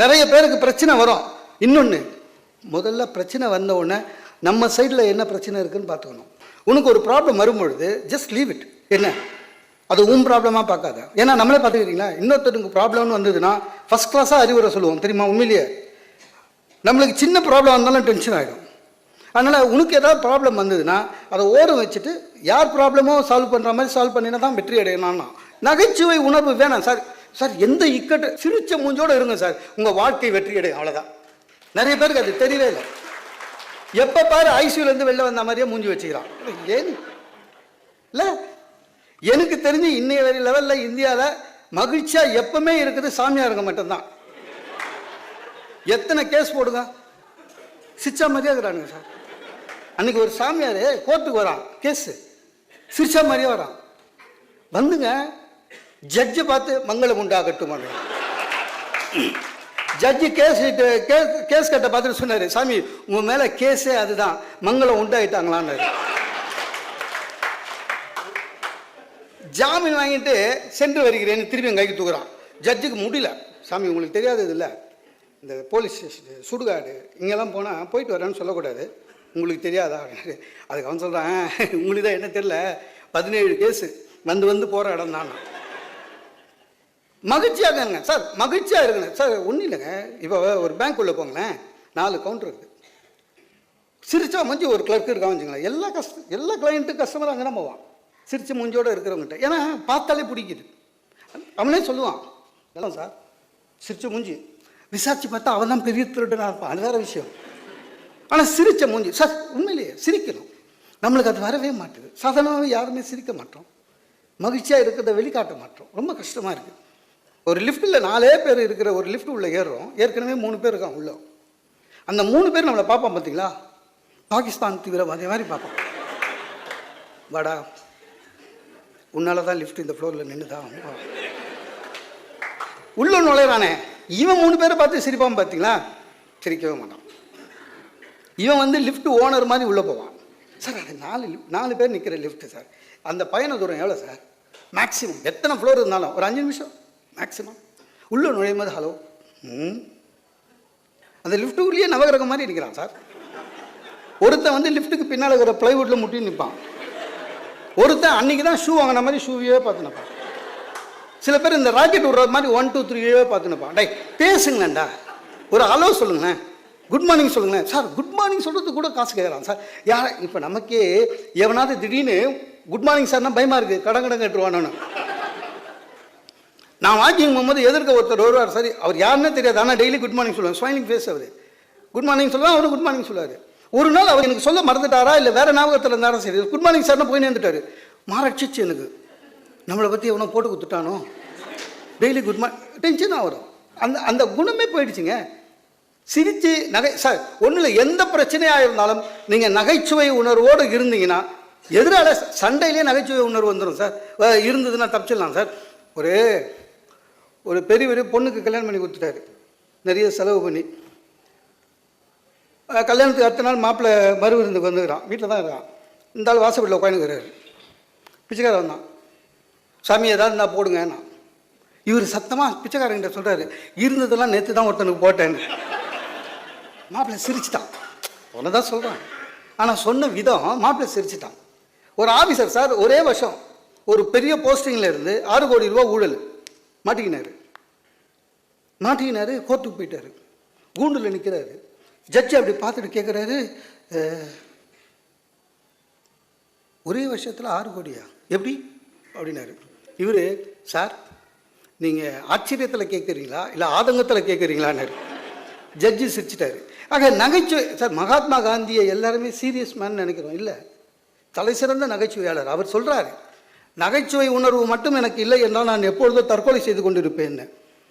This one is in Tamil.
நிறைய பேருக்கு பிரச்சனை வரும். இன்னொன்று முதல்ல பிரச்சனை வந்த உடனே நம்ம சைடில் என்ன பிரச்சனை இருக்குன்னு பார்த்துக்கணும். உனக்கு ஒரு ப்ராப்ளம் வரும்பொழுது ஜஸ்ட் லீவ் இட் என்ன? அது உன் ப்ராப்ளமாக பார்க்காத. ஏன்னா நம்மளே பார்த்துக்கிறீங்களா? இன்னொருத்தருக்கு ப்ராப்ளம்னு வந்ததுன்னா ஃபஸ்ட் கிளாஸாக அறிவுரை சொல்லுவோம். தெரியுமா? உண்மையிலேயே. நம்மளுக்கு சின்ன ப்ராப்ளம் வந்தாலும் டென்ஷன் ஆகிடும் அதனால் உனக்கு ஏதாவது ப்ராப்ளம் வந்ததுன்னா அதை ஓரம் வச்சுட்டு யார் ப்ராப்ளமோ சால்வ் பண்ணுற மாதிரி சால்வ் பண்ணினா தான் வெற்றி அடையணும்னா நகைச்சுவை உணர்வு வேணாம். சார் சார் எந்த இக்கட்டு சிரிச்ச மூஞ்சோடு இருங்க சார். உங்கள் வாழ்க்கை வெற்றி அடையும் அவ்வளோதான் நிறைய பேருக்கு அது தெரியவே இல்லை. எப்போ பாரு ஐசியூலேருந்து வெளில வந்த மாதிரியே மூஞ்சி வச்சுக்கிறான். ஏன்? இல்லை. எனக்கு தெரிஞ்சு இன்னைய வரை லெவலில் இந்தியாவில் மகிழ்ச்சியாக எப்பவுமே இருக்குது சாமியாருங்க மட்டும்தான். எத்தனை கேஸ் போடுங்க? சிரிச்சா மாதிரியே இருக்கிறானுங்க சார். அன்னைக்கு ஒரு சாமியார் கோர்ட்டுக்கு வரான் கேஸு சிரிச்சா மாதிரியே வரான். வந்துங்க. ஜட்ஜை பார்த்து மங்களம் உண்டாகட்டும் ஜட்ஜு கேஸ் கேஸ் கேஸ் கட்ட பார்த்துட்டு சொன்னார் சாமி உங்க மேல கேஸே அதுதான் மங்களம் உண்டாகிட்டாங்களான்னு ஜாமீன் வாங்கிட்டு சென்று வருகிறேன்னு திரும்பி என் கைக்கு தூக்குறான். ஜட்ஜுக்கு முடியல. சாமி உங்களுக்கு தெரியாதது இல்லை. இந்த போலீஸ் ஸ்டேஷன் சுடுகாடு இங்கெல்லாம் போனால் போயிட்டு வரேன்னு சொல்லக்கூடாது. உங்களுக்கு தெரியாதா? அப்படின்னு அதுக்கு அவன் சொல்கிறான் உங்களுக்கு தான் என்ன தெரில பதினேழு கேஸு. வந்து வந்து போகிற இடம் தான் மகிழ்ச்சியாக இருங்க. சார் மகிழ்ச்சியாக இருங்க. சார் ஒன்றும் இல்லைங்க. இப்போ ஒரு பேங்க் உள்ளே போங்களேன். நாலு கவுண்டர் இருக்குது சிரிச்சா மஞ்சி ஒரு கிளர்க் இருக்கான் வச்சுங்களேன். எல்லா கஸ்ட எல்லா கிளைண்ட்டும் கஸ்டமர் அங்கே தான் போவான். சிரிச்ச மூஞ்சோடு இருக்கிறவங்ககிட்ட. ஏன்னா பார்த்தாலே பிடிக்குது. அவனே சொல்லுவான். எல்லாம் சார் சிரிச்ச மூஞ்சி. விசாரிச்சு பார்த்தா அவன் தான் பெரிய திருடனாக இருப்பான். அது வேறு விஷயம். ஆனால் சிரிச்ச மூஞ்சி. சார் உண்மையிலேயே சிரிக்கணும். நம்மளுக்கு அது வரவே மாட்டுது. சாதாரணமாக யாருமே சிரிக்க மாட்டோம். மகிழ்ச்சியாக இருக்கிறத வெளிக்காட்ட மாட்டோம். ரொம்ப கஷ்டமாக இருக்குது ஒரு லிஃப்ட்டில் நாலே பேர் இருக்கிற ஒரு லிஃப்ட் உள்ளே ஏறுறோம். ஏற்கனவே மூணு பேர் இருக்கான் உள்ள. அந்த மூணு பேர் நம்மளை பார்ப்பான் பார்த்தீங்களா? பாகிஸ்தான் தீவிரவாதி மாதிரி பார்ப்பான். வாடா. உன்னால தான் லிஃப்ட் இந்த ஃப்ளோரில் நின்றுதான் உள்ள நுழையிறானே. இவன் மூணு பேரை பார்த்து சிரிப்பான் பார்த்தீங்களா? சிரிக்கவே மாட்டான். இவன் வந்து லிஃப்ட் ஓனர் மாதிரி உள்ளே போவான். சார் அது நாலு நாலு பேர் நிற்கிற லிஃப்ட்டு சார். அந்த பயண தூரம் எவ்வளோ சார்? மேக்ஸிமம் எத்தனை ஃப்ளோர் இருந்தாலும். ஒரு அஞ்சு நிமிஷம். மேக்ஸிமம் உள்ளே நுழையும் போது ஹலோ ம். அந்த லிஃப்ட்டு உள்ளே நவகிரகம் மாதிரி நிற்கிறான் சார் ஒருத்தன் வந்து லிஃப்ட்டுக்கு பின்னால் இருக்கிற ப்ளைவுட்டில் முட்டி நிற்பான் ஒருத்தன் அன்னைக்கு தான் ஷூ வாங்கின மாதிரி ஷூவையே பார்த்து நிற்பான் சில பேர் இந்த ராக்கெட் விடுற மாதிரி ஒன் டூ த்ரீயே பார்த்து நிற்பான் டே பேசுங்களேன்டா. ஒரு ஹலோ சொல்லுங்களேன். குட் மார்னிங் சொல்லுங்களேன். சார் குட் மார்னிங் சொல்கிறது கூட காசு கேட்குறான் சார் யார் இப்போ நமக்கே எவனாவது திடீர்னு குட் மார்னிங் சார்னா பயமாக இருக்குது கடன் கடன் கட்டுருவானு நான் வாக்கிங் போகும்போது எதிர்க்க ஒருத்தர் வருவார். சரி அவர் யாருன்னே தெரியாது. ஆனால் டெய்லி குட் மார்னிங் சொல்லுவார். ஸ்மைலிங் ஃபேஸ் அவர். குட் மார்னிங் சொல்லுவார் அவரும் குட் மார்னிங் சொல்லுவார். ஒரு நாள் அவர் எனக்கு சொல்ல மறந்துட்டாரா? இல்லை வேறு ஞாபகத்தில் இருந்தாலும் சரி குட் மார்னிங் சார்னு போய் நேர்ந்துட்டார் மாரட்சிச்சு எனக்கு. நம்மளை பற்றி எவனோ போட்டு கொடுத்துட்டானோ? டெய்லி குட் மார்னிங் டென்ஷன் வரும். அந்த அந்த குணமே போயிடுச்சுங்க. சிரித்து நகை சார் ஒன்றும் இல்லை எந்த பிரச்சனையாக இருந்தாலும் நீங்கள் நகைச்சுவை உணர்வோடு இருந்தீங்கன்னா எதிரால சண்டையிலே நகைச்சுவை உணர்வு வந்துடும் சார் இருந்ததுன்னா தப்பிச்சிடலாம் சார் ஒரு ஒரு பெரியவர் பொண்ணுக்கு கல்யாணம் பண்ணி கொடுத்துட்டாரு. நிறைய செலவு பண்ணி. கல்யாணத்துக்கு அடுத்த நாள் மாப்பிள்ளை மறுவிருந்துக்கு வந்துக்கிறான். வீட்டில் தான் இருக்கான். இந்த ஆள் வாசப்படியில் உட்காந்துக்கிறாரு பிச்சைக்காரன் வந்தான் சாமி ஏதாவது இருந்தால் போடுங்கண்ணா இவர் சத்தமாக பிச்சைக்காரங்கிட்ட சொல்கிறாரு இருந்ததெல்லாம் நேற்று தான் ஒருத்தனுக்கு போட்டேன்னு. மாப்பிள்ளை சிரிச்சிட்டான். ஒன்று தான் சொல்கிறான் ஆனால் சொன்ன விதம் மாப்பிள்ளை சிரிச்சிட்டான். ஒரு ஆஃபீஸர் சார் ஒரே வருஷம் ஒரு பெரிய போஸ்டிங்கில் இருந்து ஆறு கோடி ரூபா ஊழல். மாட்டிக்கினாரு. மாட்டிக்கினாரு கோர்ட்டுக்கு போயிட்டார். கூண்டில் நிற்கிறாரு ஜட்ஜி அப்படி பார்த்துட்டு கேட்குறாரு ஒரே வருஷத்தில் ஆறு கோடியா? எப்படி? அப்படின்னாரு. இவர் சார் நீங்கள் ஆச்சரியத்தில் கேட்குறீங்களா இல்லை ஆதங்கத்தில் கேட்குறீங்களான்னாரு ஜட்ஜி சிரிச்சிட்டாரு. ஆக நகைச்சுவை சார் மகாத்மா காந்தியை எல்லாருமே சீரியஸ் மேன் நினைக்கிறோம். இல்லை தலை சிறந்த நகைச்சுவையாளர். அவர் சொல்கிறாரு நகைச்சுவை உணர்வு மட்டும் எனக்கு இல்லை என்றால் நான் எப்பொழுதோ தற்கொலை செய்து கொண்டிருப்பேன்னு.